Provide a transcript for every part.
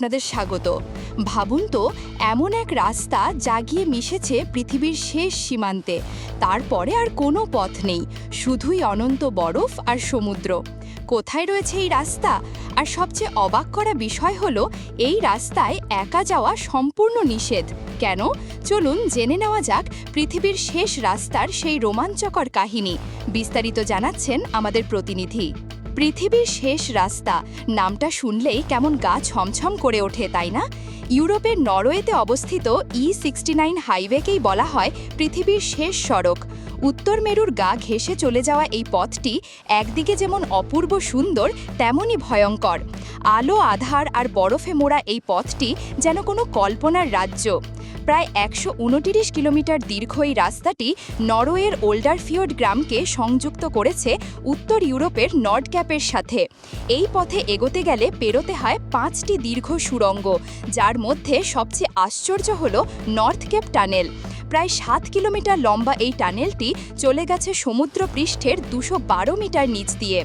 আপনাদের স্বাগত। ভাবুন তো, এমন এক রাস্তা যা গিয়ে মিশেছে পৃথিবীর শেষ সীমান্তে। তারপরে আর কোনো পথ নেই, শুধুই অনন্ত বরফ আর সমুদ্র। কোথায় রয়েছে এই রাস্তা? আর সবচেয়ে অবাক করা বিষয় হলো, এই রাস্তায় একা যাওয়া সম্পূর্ণ নিষেধ। কেন? চলুন জেনে নেওয়া যাক পৃথিবীর শেষ রাস্তার সেই রোমাঞ্চকর কাহিনী। বিস্তারিত জানাচ্ছেন আমাদের প্রতিনিধি। পৃথিবীর শেষ রাস্তা। নামটা শুনলেই কেমন গা ছমছম করে ওঠে, তাই না? ইউরোপের নরওয়েতে অবস্থিত ই সিক্সটি নাইন হাইওয়েকেই বলা হয় পৃথিবীর শেষ সড়ক। উত্তর মেরুর গা ঘেঁষে চলে যাওয়া এই পথটি একদিকে যেমন অপূর্ব সুন্দর, তেমনই ভয়ঙ্কর। আলো, আধার আর বরফে মোড়া এই পথটি যেন কোনো কল্পনার রাজ্য। প্রায় একশো উনতিরিশ কিলোমিটার দীর্ঘ এই রাস্তাটি নরওয়ের ওল্ডারফিওর্ড গ্রামকে সংযুক্ত করেছে উত্তর ইউরোপের নর্ড ক্যাপের সাথে। এই পথে এগোতে গেলে পেরোতে হয় পাঁচটি দীর্ঘ সুড়ঙ্গ যার মধ্যে সবচেয়ে আশ্চর্য হল নর্থ ক্যাপ টানেল। প্রায় সাত কিলোমিটার লম্বা এই টানেলটি চলে গেছে সমুদ্র পৃষ্ঠের দুশো বারো মিটার নিচ দিয়ে।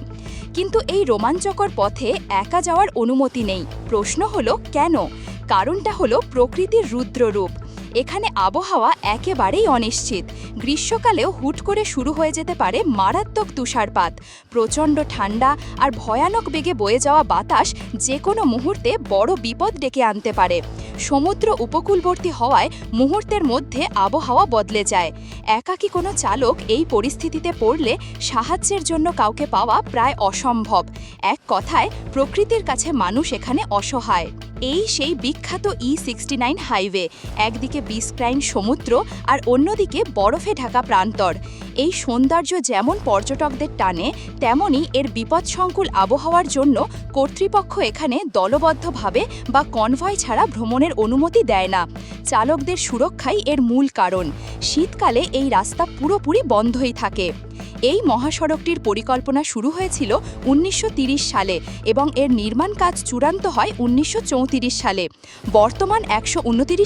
কিন্তু এই রোমাঞ্চকর পথে একা যাওয়ার অনুমতি নেই। প্রশ্ন হলো কেন? কারণটা হলো প্রকৃতির রুদ্ররূপ। এখানে আবহাওয়া একেবারেই অনিশ্চিত। গ্রীষ্মকালেও হুট করে শুরু হয়ে যেতে পারে মারাত্মক তুষারপাত। প্রচণ্ড ঠান্ডা আর ভয়ানক বেগে বয়ে যাওয়া বাতাস যে কোনো মুহূর্তে বড় বিপদ ডেকে আনতে পারে। সমুদ্র উপকূলবর্তী হওয়ায় মুহূর্তের মধ্যে আবহাওয়া বদলে যায়। একাকী কোনো চালক এই পরিস্থিতিতে পড়লে সাহায্যের জন্য কাউকে পাওয়া প্রায় অসম্ভব। এক কথায়, প্রকৃতির কাছে মানুষ এখানে অসহায়। এই সেই বিখ্যাত ই সিক্সটি নাইন হাইওয়ে একদিকে বিস্ক্রাইন সমুদ্র আর অন্যদিকে বরফে ঢাকা প্রান্তর। এই সৌন্দর্য যেমন পর্যটকদের টানে তেমনই এর বিপদসংকুল আবহাওয়ার জন্য কর্তৃপক্ষ এখানে দলবদ্ধভাবে বা কনভয় ছাড়া ভ্রমণের অনুমতি দেয় না। চালকদের সুরক্ষাই এর মূল কারণ। শীতকালে এই রাস্তা পুরোপুরি বন্ধই থাকে। এই মহাসড়কটির পরিকল্পনা শুরু হয়েছিল উনিশশো সালে এবং এর নির্মাণ কাজ চূড়ান্ত হয় উনিশশো চৌত্রিশ সালে। বর্তমান একশো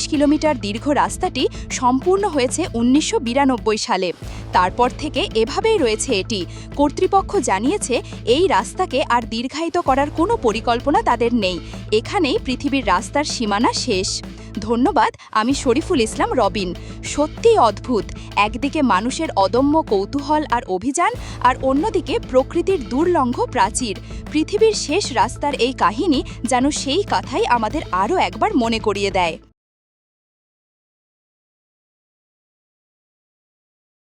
কিলোমিটার দীর্ঘ রাস্তাটি সম্পূর্ণ হয়েছে উনিশশো বিরানব্বই সালে। তারপর থেকে এভাবেই রয়েছে এটি। কর্তৃপক্ষ জানিয়েছে, এই রাস্তাকে আর দীর্ঘায়িত করার কোনো পরিকল্পনা তাদের নেই। এখানেই পৃথিবীর রাস্তার সীমানা শেষ। ধন্যবাদ, আমি শরীফুল ইসলাম রবিন। সত্যিই অদ্ভুত। একদিকে মানুষের অদম্য কৌতূহল আর অভিযান আর অন্যদিকে প্রকৃতির দুর্লঙ্ঘ প্রাচীর। পৃথিবীর শেষ রাস্তার এই কাহিনী যেন সেই কথাই আমাদের আরও একবার মনে করিয়ে দেয়।